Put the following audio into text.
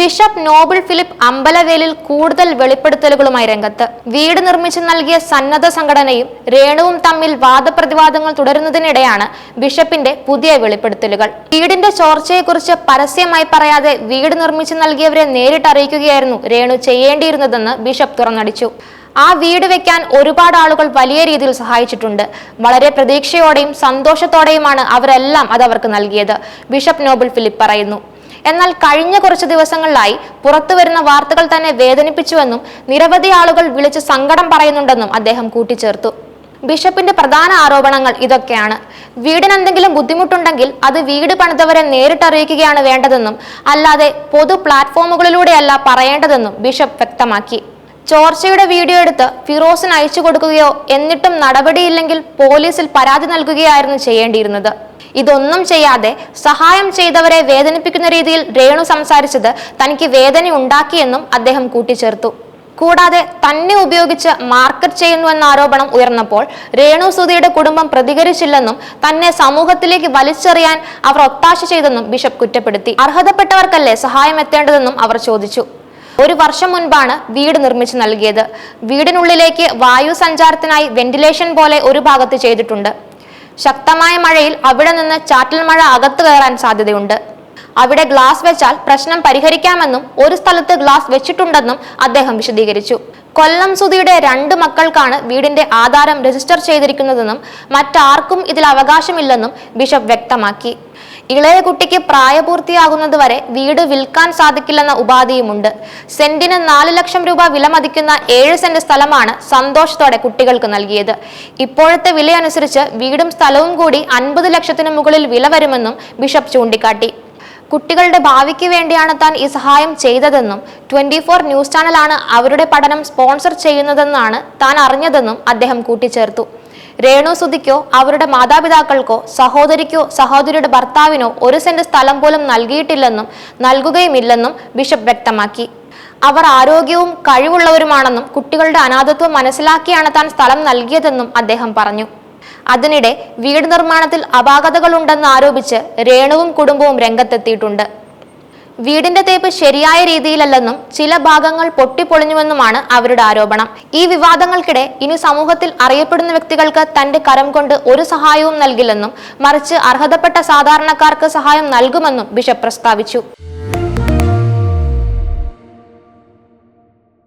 Bishop Noble Philip അമ്പലവേലിൽ കൂടുതൽ വെളിപ്പെടുത്തലുകളുമായി രംഗത്ത്. വീട് നിർമ്മിച്ചു നൽകിയ സന്നദ്ധ സംഘടനയും രേണുവും തമ്മിൽ വാദപ്രതിവാദങ്ങൾ തുടരുന്നതിനിടെയാണ് ബിഷപ്പിന്റെ പുതിയ വെളിപ്പെടുത്തലുകൾ. വീടിന്റെ ചോർച്ചയെക്കുറിച്ച് പരസ്യമായി പറയാതെ വീട് നിർമ്മിച്ചു നൽകിയവരെ നേരിട്ട് അറിയിക്കുകയായിരുന്നു രേണു ചെയ്യേണ്ടിയിരുന്നതെന്ന് ബിഷപ്പ് തുറന്നടിച്ചു. ആ വീട് വെക്കാൻ ഒരുപാട് ആളുകൾ വലിയ രീതിയിൽ സഹായിച്ചിട്ടുണ്ട്. വളരെ പ്രതീക്ഷയോടെയും സന്തോഷത്തോടെയുമാണ് അവരെല്ലാം അത് അവർക്ക് നൽകിയത് ബിഷപ്പ് നോബിൾ ഫിലിപ്പ് പറയുന്നു. എന്നാൽ കഴിഞ്ഞ കുറച്ച് ദിവസങ്ങളിലായി പുറത്തുവരുന്ന വാർത്തകൾ തന്നെ വേദനിപ്പിച്ചുവെന്നും നിരവധി ആളുകൾ വിളിച്ച് സങ്കടം പറയുന്നുണ്ടെന്നും അദ്ദേഹം കൂട്ടിച്ചേർത്തു. ബിഷപ്പിന്റെ പ്രധാന ആരോപണങ്ങൾ ഇതൊക്കെയാണ്. വീടിന് എന്തെങ്കിലും ബുദ്ധിമുട്ടുണ്ടെങ്കിൽ അത് വീട് പണിതവരെ നേരിട്ട് അറിയിക്കുകയാണ് വേണ്ടതെന്നും അല്ലാതെ പൊതു പ്ലാറ്റ്ഫോമുകളിലൂടെയല്ല പറയേണ്ടതെന്നും ബിഷപ്പ് വ്യക്തമാക്കി. ചോർച്ചയുടെ വീഡിയോ എടുത്ത് ഫിറോസിന് അയച്ചു കൊടുക്കുകയോ എന്നിട്ടും നടപടിയില്ലെങ്കിൽ പോലീസിൽ പരാതി നൽകുകയായിരുന്നു ചെയ്യേണ്ടിയിരുന്നത്. ഇതൊന്നും ചെയ്യാതെ സഹായം ചെയ്തവരെ വേദനിപ്പിക്കുന്ന രീതിയിൽ രേണു സംസാരിച്ചത് തനിക്ക് വേദന ഉണ്ടാക്കിയെന്നും അദ്ദേഹം കൂട്ടിച്ചേർത്തു. കൂടാതെ തന്നെ ഉപയോഗിച്ച് മാർക്കറ്റ് ചെയ്യുന്നുവെന്ന ആരോപണം ഉയർന്നപ്പോൾ രേണു സുധിയുടെ കുടുംബം പ്രതികരിച്ചില്ലെന്നും തന്നെ സമൂഹത്തിലേക്ക് വലിച്ചെറിയാൻ അവർ ഒത്താശ ചെയ്തെന്നും ബിഷപ്പ് കുറ്റപ്പെടുത്തി. അർഹതപ്പെട്ടവർക്കല്ലേ സഹായം എത്തേണ്ടതെന്നും അവർ ചോദിച്ചു. ഒരു വർഷം മുൻപാണ് വീട് നിർമ്മിച്ചു നൽകിയത്. വീടിനുള്ളിലേക്ക് വായു സഞ്ചാരത്തിനായി വെന്റിലേഷൻ പോലെ ഒരു ഭാഗത്ത് ചെയ്തിട്ടുണ്ട്. ശക്തമായ മഴയിൽ അവിടെ നിന്ന് ചാറ്റൽ മഴ അകത്തു കയറാൻ സാധ്യതയുണ്ട്. അവിടെ ഗ്ലാസ് വെച്ചാൽ പ്രശ്നം പരിഹരിക്കാമെന്നും ഒരു സ്ഥലത്ത് ഗ്ലാസ് വെച്ചിട്ടുണ്ടെന്നും അദ്ദേഹം വിശദീകരിച്ചു. കൊല്ലം സുധിയുടെ രണ്ട് മക്കൾക്കാണ് വീടിന്റെ ആധാരം രജിസ്റ്റർ ചെയ്തിരിക്കുന്നതെന്നും മറ്റാർക്കും ഇതിൽ അവകാശമില്ലെന്നും ബിഷപ്പ് വ്യക്തമാക്കി. ഇളയ കുട്ടിക്ക് പ്രായപൂർത്തിയാകുന്നത് വരെ വീട് വിൽക്കാൻ സാധിക്കില്ലെന്ന ഉപാധിയുമുണ്ട്. സെന്റിന് നാല് ലക്ഷം രൂപ വില മതിക്കുന്ന ഏഴ് സെന്റ് സ്ഥലമാണ് സന്തോഷത്തോടെ കുട്ടികൾക്ക് നൽകിയത്. ഇപ്പോഴത്തെ വിലയനുസരിച്ച് വീടും സ്ഥലവും കൂടി അൻപത് ലക്ഷത്തിന് മുകളിൽ വില വരുമെന്നും ബിഷപ്പ് ചൂണ്ടിക്കാട്ടി. കുട്ടികളുടെ ഭാവിക്ക് വേണ്ടിയാണ് താൻ ഈ സഹായം ചെയ്തതെന്നും ട്വന്റി ഫോർ ന്യൂസ് ചാനലാണ് അവരുടെ പഠനം സ്പോൺസർ ചെയ്യുന്നതെന്നാണ് താൻ അറിഞ്ഞതെന്നും അദ്ദേഹം കൂട്ടിച്ചേർത്തു. രേണു സുധിക്കോ അവരുടെ മാതാപിതാക്കൾക്കോ സഹോദരിക്കോ സഹോദരിയുടെ ഭർത്താവിനോ ഒരു സെന്റ് സ്ഥലം പോലും നൽകിയിട്ടില്ലെന്നും നൽകുകയുമില്ലെന്നും ബിഷപ്പ് വ്യക്തമാക്കി. അവർ ആരോഗ്യവും കഴിവുള്ളവരുമാണെന്നും കുട്ടികളുടെ അനാഥത്വം മനസ്സിലാക്കിയാണ് താൻ സ്ഥലം നൽകിയതെന്നും അദ്ദേഹം പറഞ്ഞു. അതിനിടെ വീട് നിർമ്മാണത്തിൽ അപാകതകളുണ്ടെന്ന് ആരോപിച്ച് രേണുവും കുടുംബവും രംഗത്തെത്തിയിട്ടുണ്ട്. വീടിന്റെ തേപ്പ് ശരിയായ രീതിയിലല്ലെന്നും ചില ഭാഗങ്ങൾ പൊട്ടിപ്പൊളിഞ്ഞുവെന്നുമാണ് അവരുടെ ആരോപണം. ഈ വിവാദങ്ങൾക്കിടെ ഇനി സമൂഹത്തിൽ അറിയപ്പെടുന്ന വ്യക്തികൾക്ക് തന്റെ കരം കൊണ്ട് ഒരു സഹായവും നൽകില്ലെന്നും മറിച്ച് അർഹതപ്പെട്ട സാധാരണക്കാർക്ക് സഹായം നൽകുമെന്നും ബിഷപ്പ് പ്രസ്താവിച്ചു.